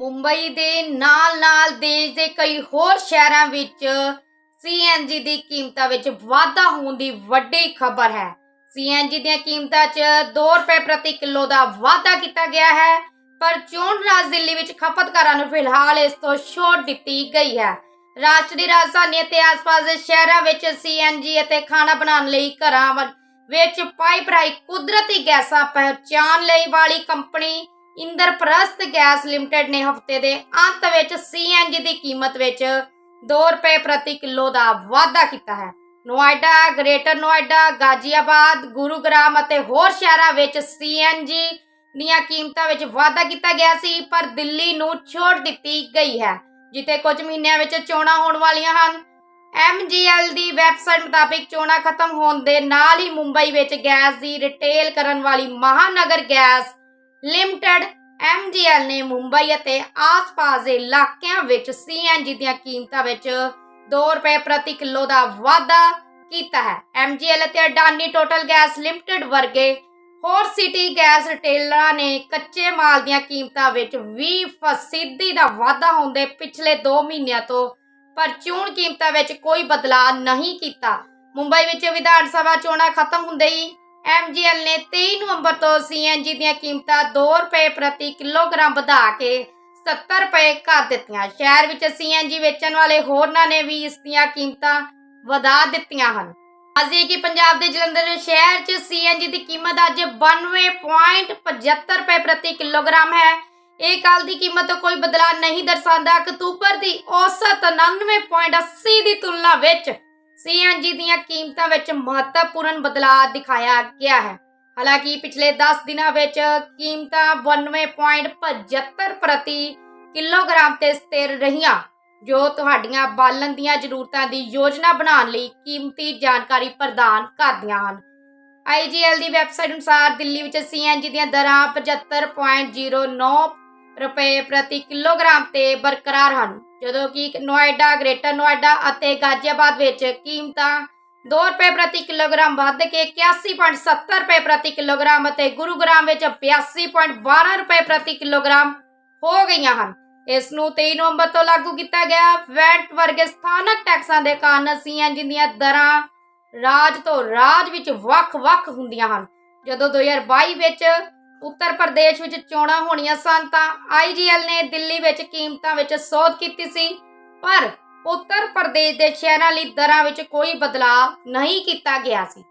ਮੁੰਬਈ ਦੇ ਨਾਲ-ਨਾਲ ਦੇਸ਼ ਦੇ ਕਈ ਹੋਰ ਸ਼ਹਿਰਾਂ ਵਿੱਚ ਸੀਐਨਜੀ ਦੀ ਕੀਮਤਾਂ ਵਿੱਚ ਵਾਧਾ ਹੋਣ ਦੀ ਵੱਡੀ ਖਬਰ ਹੈ। ਸੀਐਨਜੀ ਦੀਆਂ ਕੀਮਤਾਂ 'ਚ 2 ਰੁਪਏ ਪ੍ਰਤੀ ਕਿਲੋ ਦਾ ਵਾਧਾ ਕੀਤਾ ਗਿਆ ਹੈ, ਪਰ ਚੋਣ ਰਾਜ ਦਿੱਲੀ ਵਿੱਚ ਖਪਤਕਾਰਾਂ ਨੂੰ ਫਿਲਹਾਲ ਇਸ ਤੋਂ ਛੋਟ ਦਿੱਤੀ ਗਈ ਹੈ। ਰਾਸ਼ਟਰੀ ਰਾਜਧਾਨੀ ਅਤੇ ਆਸ-ਪਾਸ ਦੇ ਸ਼ਹਿਰਾਂ ਵਿੱਚ ਸੀਐਨਜੀ ਅਤੇ ਖਾਣਾ ਬਣਾਉਣ ਲਈ ਘਰਾਂ ਵ- ਵਿੱਚ ਪਾਈਪ ਰਾਹੀਂ ਕੁਦਰਤੀ ਗੈਸਾਂ ਪਹੁੰਚਾਉਣ ਲਈ ਵਾਲੀ ਕੰਪਨੀ ਇੰਦਰਪ੍ਰਸਤ ਗੈਸ ਲਿਮਟਿਡ ਨੇ ਹਫ਼ਤੇ ਦੇ ਅੰਤ ਵਿੱਚ ਸੀਐਨਜੀ ਦੀ ਕੀਮਤ ਵਿੱਚ 2 ਰੁਪਏ ਪ੍ਰਤੀ ਕਿਲੋ ਦਾ ਵਾਧਾ ਕੀਤਾ ਹੈ। ਨੋਇਡਾ, ਗ੍ਰੇਟਰ ਨੋਇਡਾ, ਗਾਜ਼ੀਆਬਾਦ, ਗੁਰੂਗ੍ਰਾਮ ਅਤੇ ਹੋਰ ਸ਼ਹਿਰਾਂ ਵਿੱਚ ਸੀਐਨਜੀ ਦੀਆਂ ਕੀਮਤਾਂ ਵਿੱਚ ਵਾਧਾ ਕੀਤਾ ਗਿਆ ਸੀ, ਪਰ ਦਿੱਲੀ ਨੂੰ ਛੋਟ ਦਿੱਤੀ ਗਈ ਹੈ, ਜਿੱਥੇ ਕੁਝ ਮਹੀਨਿਆਂ ਵਿੱਚ ਚੋਣਾਂ ਹੋਣ ਵਾਲੀਆਂ ਹਨ। MGL ਦੀ ਵੈਬਸਾਈਟ ਮੁਤਾਬਿਕ ਚੋਣਾਂ ਖਤਮ ਹੋਣ ਦੇ ਨਾਲ ਹੀ ਮੁੰਬਈ ਵਿੱਚ ਗੈਸ ਦੀ ਰਿਟੇਲ ਕਰਨ ਵਾਲੀ ਮਹਾਨਗਰ ਗੈਸ ਲਿਮਟਿਡ MGL ਨੇ ਮੁੰਬਈ ਅਤੇ ਆਸ-ਪਾਸ ਦੇ ਇਲਾਕਿਆਂ ਵਿੱਚ CNG ਦੀਆਂ ਕੀਮਤਾਂ ਵਿੱਚ 2 ਰੁਪਏ ਪ੍ਰਤੀ ਕਿਲੋ ਦਾ ਵਾਧਾ ਕੀਤਾ ਹੈ। MGL ਅਤੇ ਅਡਾਨੀ ਟੋਟਲ ਗੈਸ ਲਿਮਟਿਡ ਵਰਗੇ ਹੋਰ ਸਿਟੀ ਗੈਸ ਰਿਟੇਲਰਾਂ ਨੇ ਕੱਚੇ ਮਾਲ ਦੀਆਂ ਕੀਮਤਾਂ ਵਿੱਚ 20% ਦਾ ਵਾਧਾ ਹੋਣ ਪਿਛਲੇ 2 ਮਹੀਨਿਆਂ ਤੋਂ ਪਰਚੂਨ ਕੀਮਤਾਂ ਵਿੱਚ ਕੋਈ ਬਦਲਾਅ ਨਹੀਂ ਕੀਤਾ। ਮੁੰਬਈ ਵਿੱਚ ਵਿਧਾਨ ਸਭਾ ਚੋਣਾਂ ਖਤਮ ਹੁੰਦੇ ਹੀ MGL ਨੇ 23 ਨਵੰਬਰ ਤੋਂ CNG ਦੀਆਂ ਕੀਮਤਾਂ 2 ਰੁਪਏ ਪ੍ਰਤੀ ਕਿਲੋਗ੍ਰਾਮ ਵਧਾ ਕੇ 70 ਰੁਪਏ ਕਰ ਦਿੱਤੀਆਂ। ਸ਼ਹਿਰ ਵਿੱਚ CNG ਵੇਚਣ ਵਾਲੇ ਹੋਰਨਾਂ ਨੇ ਵੀ ਇਸ ਦੀਆਂ ਕੀਮਤਾਂ ਵਧਾ ਦਿੱਤੀਆਂ ਹਨ। ਅਸੀਂ ਕਿ ਪੰਜਾਬ ਦੇ ਜਲੰਧਰ ਸ਼ਹਿਰ 'ਚ CNG ਦੀ ਕੀਮਤ ਅੱਜ 92.75 ਰੁਪਏ ਪ੍ਰਤੀ ਕਿਲੋਗ੍ਰਾਮ ਹੈ। ਇਹ ਕੱਲ ਦੀ ਕੀਮਤ ਤੋਂ ਕੋਈ ਬਦਲਾਅ ਨਹੀਂ ਦਰਸਾਉਂਦਾ। ਅਕਤੂਬਰ ਦੀ ਔਸਤ 99.80 ਦੀ ਤੁਲਨਾ ਵਿੱਚ CNG ਦੀਆਂ ਕੀਮਤਾਂ ਵਿੱਚ ਮਹੱਤਵਪੂਰਨ ਬਦਲਾਅ ਦਿਖਾਇਆ ਗਿਆ ਹੈ। ਹਾਲਾਂਕਿ ਪਿਛਲੇ 10 ਦਿਨਾਂ ਵਿੱਚ ਕੀਮਤਾਂ 92.75 ਪ੍ਰਤੀ ਕਿਲੋਗ੍ਰਾਮ ਤੇ ਸਥਿਰ ਰਹੀਆਂ, ਜੋ ਤੁਹਾਡੀਆਂ ਬਾਲਣ ਦੀਆਂ ਜ਼ਰੂਰਤਾਂ ਦੀ ਯੋਜਨਾ ਬਣਾਉਣ ਲਈ ਕੀਮਤੀ ਜਾਣਕਾਰੀ ਪ੍ਰਦਾਨ ਕਰਦੀਆਂ ਹਨ। IGL ਦੀ ਵੈਬਸਾਈਟ ਅਨੁਸਾਰ ਦਿੱਲੀ ਵਿੱਚ CNG ਦੀਆਂ ਦਰਾਂ 75.09 ਰੁਪਏ ਪ੍ਰਤੀ ਕਿਲੋਗ੍ਰਾਮ ਤੇ ਬਰਕਰਾਰ ਹਨ। ਜਦੋਂ ਕਿ ਨੋਇਡਾ, ਗ੍ਰੇਟਰ ਨੋਇਡਾ ਅਤੇ ਗਾਜ਼ੀਆਬਾਦ ਵਿੱਚ ਕੀਮਤਾਂ 2 ਰੁਪਏ ਪ੍ਰਤੀ ਕਿਲੋਗ੍ਰਾਮ ਵੱਧ ਕੇ 81.70 ਰੁਪਏ ਪ੍ਰਤੀ ਕਿਲੋਗ੍ਰਾਮ ਅਤੇ ਗੁਰੂਗ੍ਰਾਮ ਵਿੱਚ 82.12 ਰੁਪਏ ਪ੍ਰਤੀ ਕਿਲੋਗ੍ਰਾਮ ਹੋ ਗਈਆਂ ਹਨ। ਇਸ ਨੂੰ 23 ਨਵੰਬਰ ਤੋਂ ਲਾਗੂ ਕੀਤਾ ਗਿਆ। ਵੈਟ ਵਰਗੇ ਸਥਾਨਕ ਟੈਕਸਾਂ ਦੇ ਕਾਰਨ ਸੀਐਨਜੀ ਦੀਆਂ ਦਰਾਂ ਰਾਜ ਤੋਂ ਰਾਜ ਵਿੱਚ ਵੱਖ-ਵੱਖ ਹੁੰਦੀਆਂ ਹਨ। ਜਦੋਂ 2022 ਵਿੱਚ ਉੱਤਰ ਪ੍ਰਦੇਸ਼ ਵਿੱਚ ਚੋਣਾਂ ਹੋਣੀਆਂ ਸਨ ਤਾਂ ਆਈਜੀਐਲ ਨੇ ਦਿੱਲੀ ਵਿੱਚ ਕੀਮਤਾਂ ਵਿੱਚ ਸੋਧ ਕੀਤੀ ਸੀ, ਪਰ ਉੱਤਰ ਪ੍ਰਦੇਸ਼ ਦੇ ਸ਼ਹਿਰਾਂ ਲਈ ਦਰਾਂ ਵਿੱਚ ਕੋਈ ਬਦਲਾਅ ਨਹੀਂ ਕੀਤਾ ਗਿਆ ਸੀ।